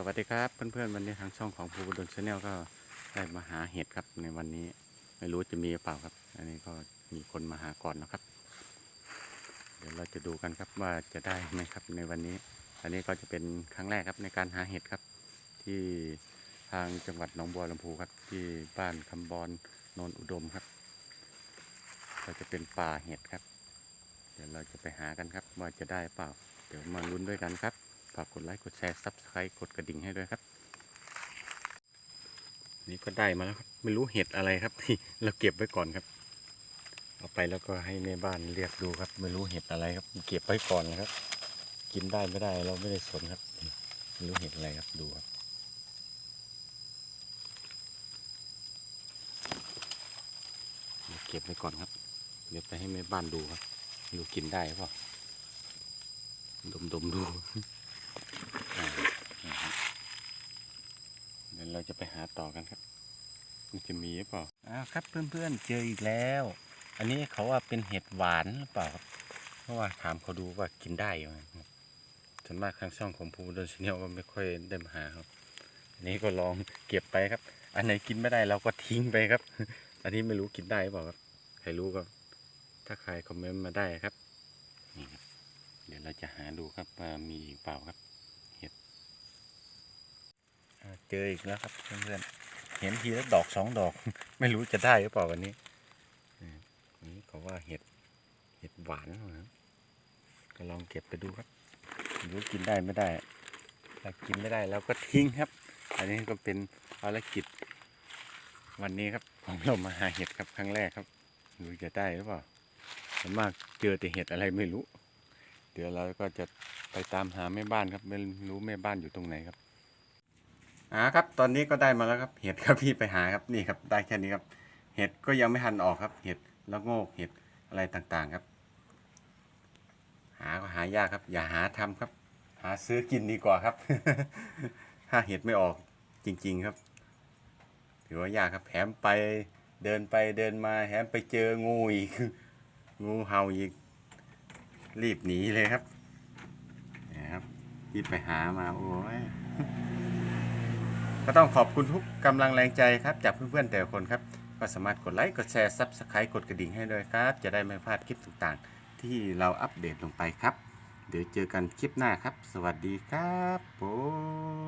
สวัสดีครับเพื่อนๆวันนี้ทางช่องของภูบดลชาแนลก็ได้มาหาเห็ดครับในวันนี้ไม่รู้จะมีหรือเปล่าครับ อันนี้ก็มีคนมาหาก่อนนะครับ เดี๋ยวเราจะดูกันครับว่าจะได้ไหมครับในวันนี้ อันนี้ก็จะเป็นครั้งแรกครับในการหาเห็ดครับ ที่ทางจังหวัดหนองบัวลำพูครับ ที่บ้านคำบอนโนนอุดมครับ ก็จะเป็นป่าเห็ดครับ เดี๋ยวเราจะไปหากันครับว่าจะได้เปล่า เดี๋ยวมาลุ้นด้วยกันครับากกดไลค์กดแชร์ซับสไครต์กดกระดิ่งให้ด้วยครับ นี่ก็ได้มาแล้วครับ ไม่รู้เห็ดอะไรครับที่เราเก็บไว้ก่อนครับ เอาไปแล้วก็ให้แม่บ้านเรียกดูครับ ไม่รู้เห็ดอะไรครับ เก็บไว้ก่อนนะครับ กินได้ไม่ได้เราไม่ได้สนครับไม่รู้เห็ดอะไรครับดูครับเก็บไว้ก่อนครับ เดี๋ยวไปให้แม่บ้านดูครับไม่รู้กินได้หรือเปล่าดมดมๆดู เดี๋ยวเราจะไปหาต่อกันครับ มันจะมีหรือเปล่าอ้าวครับเพื่อนๆเจออีกแล้ว อันนี้เขาว่าเป็นเห็ดหวานหรือเปล่าครับ เพราะว่าถามเขาดูว่ากินได้ไหมครับส่วนมากทางช่องของภูมิดนชาแนลก็ไม่ค่อยได้มาหาครับ อันนี้ก็ลองเก็บไปครับ อันไหนกินไม่ได้เราก็ทิ้งไปครับ อันนี้ไม่รู้กินได้หรือเปล่าครับใครรู้ก็ถ้าใครคอมเมนต์มาได้ครับนี่ครับ เดี๋ยวเราจะหาดูครับว่ามีอีกเปล่าครับ เห็ดอ่า เจออีกแล้วครับเพื่อนๆเห็นทีละดอกสองดอก ไม่รู้จะได้หรือเปล่าวันนี้นี่เขาว่าเห็ดเห็ดหวานนะครับก็ลองเก็บไปดูครับไม่รู้กินได้ไม่ได้ถ้ากินไม่ได้เราก็ทิ้งครับ อันนี้ก็เป็นภารกิจ วันนี้ครับของเรามาหาเห็ดครับครั้งแรกครับรู้จะได้หรือเปล่าส่วนมากเจอแต่เห็ดอะไรไม่รู้ เดี๋ยวเราก็จะไปตามหาแม่บ้านครับไม่รู้แม่บ้านอยู่ตรงไหนครับ อ่าครับ ตอนนี้ก็ได้มาแล้วครับ เห็ดครับพี่ไปหาครับนี่ครับ ได้แค่นี้ครับ เห็ดก็ยังไม่ทันออกครับ เห็ดละโงกเห็ดอะไรต่างๆครับ หาก็หายากครับ อย่าหาทำครับ หาซื้อกินดีกว่าครับ ถ้าเห็ดไม่ออกจริง ๆครับถือว่ายากครับแถมไปเดินไปเดินมาแถมไปเจองูอีกงูเห่าอีกรีบหนีเลยครับนี่ครับที่ไปหามาโอ้ย ก็ต้องขอบคุณทุกกำลังแรงใจครับจากเพื่อนๆแต่ละคนครับ ก็สามารถกดไลค์ กดแชร์ซับสไครต์กดกระดิ่งให้ด้วยครับ จะได้ไม่พลาดคลิปต่างๆ ที่เราอัปเดตลงไปครับ เดี๋ยวเจอกันคลิปหน้าครับ สวัสดีครับผม